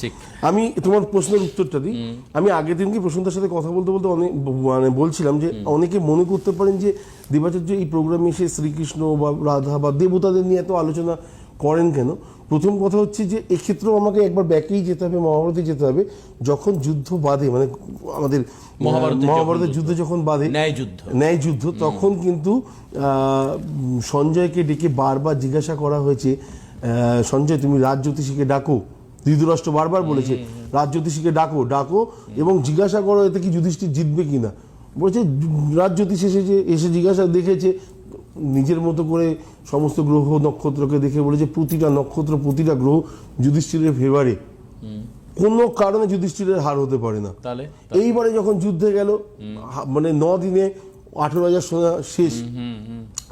ঠিক। আমি তোমার প্রশ্নের উত্তরটা দিই। আমি আগের দিনকে প্রসন্তার সাথে কথা বলতে বলতে অনেক মানে বলছিলাম যে অনেকে মনে করতে পারেন যে দেবাচার্য এই প্রোগ্রামে এসে শ্রীকৃষ্ণ বা রাধা বা দেবতাদের নিয়ে এত আলোচনা করেন কেন? প্রথম কথা হচ্ছে যে এক্ষেত্রেও আমাকে একবার ব্যাকেই যেতে হবে মহাভারতে যেতে হবে। যখন যুদ্ধ বাঁধে মানে আমাদের মহাভারতের যুদ্ধ যখন বাঁধে ন্যায় যুদ্ধ ন্যায় যুদ্ধ তখন কিন্তু আহ, সঞ্জয়কে ডেকে বারবার জিজ্ঞাসা করা হয়েছে সঞ্জয় তুমি রাজ জ্যোতিষীকে ডাকো। ধৃতরাষ্ট্র বারবার বলেছে রাজ জ্যোতিষীকে ডাকো ডাকো এবং জিজ্ঞাসা করো এতে কি যুধিষ্ঠির জিতবে কিনা বলছে রাজ জ্যোতিষ এসেছে এসে জিজ্ঞাসা দেখেছে নিজের মতো করে সমস্ত গ্রহ নক্ষত্রকে দেখে বলেছে প্রতিটা নক্ষত্র প্রতিটা গ্রহ যুধিষ্ঠিরের ফেভারে কোনো কারণে যুধিষ্ঠিরের হার হতে পারে না। তাহলে এইবারে যখন যুদ্ধে গেল মানে ন দিনে আঠেরো হাজার সোনা শেষ।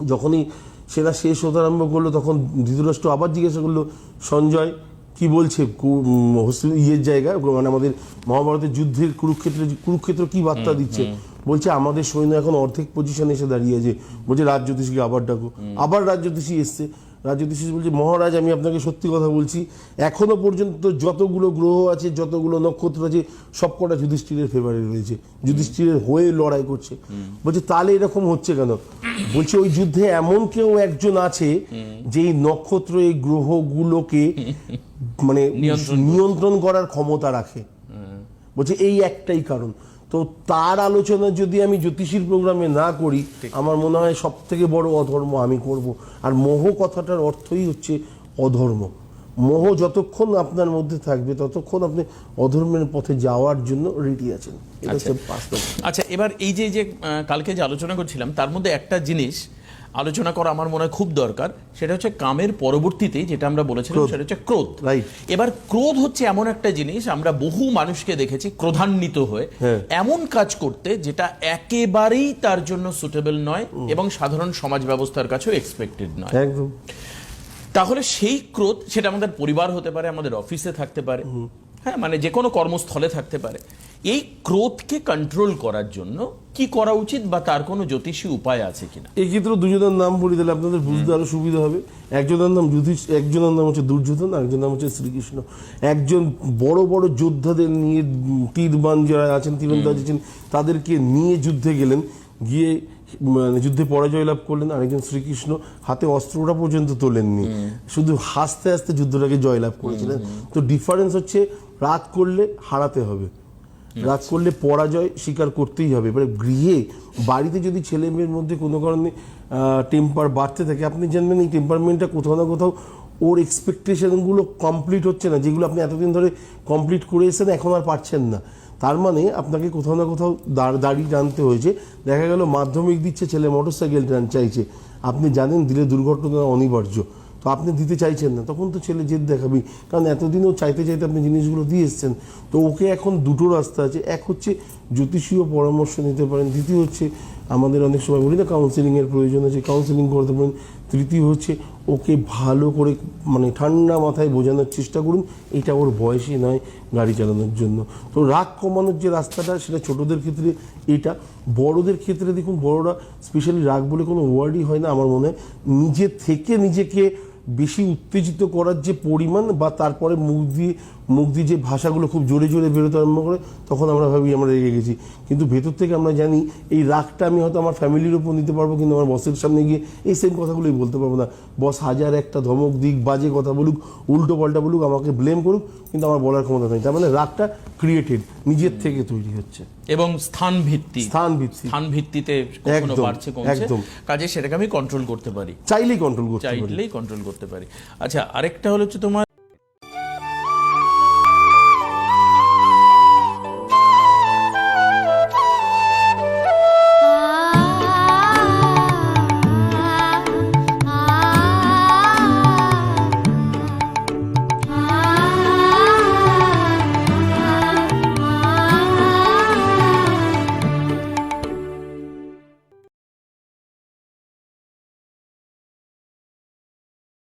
যখনই সেনা শেষ হতে আরম্ভ করল তখন ধৃতরাষ্ট্র আবার জিজ্ঞাসা করল সঞ্জয় কি বলছে? ইয়ের জায়গা মানে আমাদের মহাভারতের যুদ্ধের কুরুক্ষেত্রে কুরুক্ষেত্র কি বার্তা দিচ্ছে? বলছে আমাদের সৈন্য এখন অর্ধেক পজিশনে এসে দাঁড়িয়ে দাঁড়িয়েছে বলছে রাজ জ্যোতিষীকে আবার ডাকো। আবার রাজ জ্যোতিষী এসছে। রাজ জ্যোতিষী বলছে মহারাজ আমি আপনাকে সত্যি কথা বলছি। এখনও পর্যন্ত যতগুলো গ্রহ আছে যতগুলো নক্ষত্র আছে সবকটা যুধিষ্ঠিরের ফেভারে রয়েছে। যুধিষ্ঠিরের হয়ে লড়াই করছে। বলছে তাহলে এরকম হচ্ছে কেন? বলছে ওই যুদ্ধে এমন কেউ একজন আছে যে এই নক্ষত্র এই গ্রহগুলোকে মানে নিয়ন্ত্রণ করার ক্ষমতা রাখে। বলছে এই একটাই কারণ। তো তার আলোচনা যদি আমি জ্যোতিষীর প্রোগ্রামে না করি আমার মনে হয় সব থেকে বড় অধর্ম আমি করব। আর মোহ কথাটার অর্থই হচ্ছে অধর্ম। মোহ যতক্ষণ আপনার মধ্যে থাকবে ততক্ষণ আপনি অধর্মের পথে যাওয়ার জন্য রেডি আছেন। এটা হচ্ছে আচ্ছা এবার এই যে যে কালকে যে আলোচনা করছিলাম তার মধ্যে একটা জিনিস আলোচনা করা আমার মনে হয় খুব দরকার। সেটা হচ্ছে কামের পরবর্তীতে যেটা আমরা বলেছিলাম সেটা হচ্ছে ক্রোধ। এবার ক্রোধ হচ্ছে এমন একটা জিনিস আমরা বহু মানুষকে দেখেছি ক্রোধান্বিত হয়ে হ্যাঁ। এমন কাজ করতে যেটা একেবারেই তার জন্য সুটেবল নয় এবং সাধারণ সমাজ ব্যবস্থার কাছেও এক্সপেক্টেড নয়। একদম। তাহলে সেই ক্রোধ সেটা আমাদের পরিবার হতে পারে আমাদের অফিসে থাকতে পারে। হ্যাঁ মানে যে কোনো কর্মস্থলে থাকতে পারে। এই ক্রোধকে কন্ট্রোল করার জন্য কি করা উচিত বা তার কোনো জ্যোতিষী উপায় আছে কিনা? এই ক্ষেত্রে দুজনের নাম বলে দিলে আপনাদের বুঝতে আরও সুবিধা হবে। একজনের নাম যুধিষ একজনের নাম হচ্ছে দুর্যোধন একজনের নাম হচ্ছে শ্রীকৃষ্ণ। একজন বড় বড় যোদ্ধাদের নিয়ে তীরবান যারা আছেন তীরন্দাজ আছেন তাদেরকে নিয়ে যুদ্ধে গেলেন গিয়ে মানে যুদ্ধে পরাজয় লাভ করলেন আরেকজন শ্রীকৃষ্ণ হাতে অস্ত্রটা পর্যন্ত তোলেননি। শুধু হাসতে হাসতে যুদ্ধটাকে জয়লাভ করেছিলেন। তো ডিফারেন্স হচ্ছে রাত করলে হারাতে হবে। রাগ করলে পরাজয় স্বীকার করতেই হবে। এবারে গৃহে, বাড়িতে যদি ছেলে মেয়ের মধ্যে কোনো কারণে টেম্পার বাড়তে থাকে, আপনি জানবেন এই টেম্পারমেন্টটা কোথাও না কোথাও ওর এক্সপেকটেশনগুলো কমপ্লিট হচ্ছে না, যেগুলো আপনি এতদিন ধরে কমপ্লিট করে এসেছেন, এখন আর পারছেন না। তার মানে আপনাকে কোথাও না কোথাও দাঁড়, দাঁড়িয়ে টানতে হয়েছে। দেখা গেল মাধ্যমিক দিচ্ছে ছেলে মোটর সাইকেল টান চাইছে। আপনি জানেন দিলে দুর্ঘটনা অনিবার্য। তো আপনি দিতে চাইছেন না, তখন তো ছেলে জেদ দেখাবেই। কারণ এতদিনও চাইতে চাইতে আপনি জিনিসগুলো দিয়ে এসছেন। তো ওকে এখন দুটো রাস্তা আছে। এক হচ্ছে জ্যোতিষীয় পরামর্শ নিতে পারেন। দ্বিতীয় হচ্ছে আমাদের অনেক সময় বলি না কাউন্সিলিংয়ের প্রয়োজন আছে কাউন্সিলিং করতে পারেন। তৃতীয় হচ্ছে ওকে ভালো করে মানে ঠান্ডা মাথায় বোঝানোর চেষ্টা করুন। এটা ওর বয়সই নয় গাড়ি চালানোর জন্য। তো রাগ কমানোর যে রাস্তাটা, সেটা ছোটদের ক্ষেত্রে এটা। বড়দের ক্ষেত্রে দেখুন, বড়রা স্পেশালি রাগ বলে কোনো ওয়ার্ডই হয় না আমার মনে হয়। নিজে থেকে নিজেকে বেশি উত্তেজিত করার যে পরিমাণ বা তারপরে মুখ দিয়ে মুখ দিয়ে যে ভাষাগুলো খুব জোরে জোরে বেরোতে আরম্ভ করে তখন আমরা ভাবি আমরা রেগে গেছি। কিন্তু ভেতর থেকে আমরা জানি এই রাগটা আমি হয়তো আমার ফ্যামিলির উপর নিতে পারব কিন্তু আমার বসের সামনে গিয়ে এই সেম কথাগুলোই বলতে পারব না। বস হাজার একটা ধমক দিক বাজে কথা বলুক উল্টো পাল্টা বলুক আমাকে ব্লেম করুক কিন্তু আমার বলার ক্ষমতা নেই। তার মানে রাগটা ক্রিয়েটেড নিজের থেকে তৈরি হচ্ছে। এবং স্থান ভিত্তি। স্থান ভিত্তিক স্থান ভিত্তিতে কখনো বাড়ছে কমছে। একদম। কাজে সেটাকে আমি কন্ট্রোল করতে পারি। চাইলেই কন্ট্রোল করতে পারি। চাইলেই কন্ট্রোল করতে পারি। আচ্ছা আরেকটা হলো হচ্ছে তোমার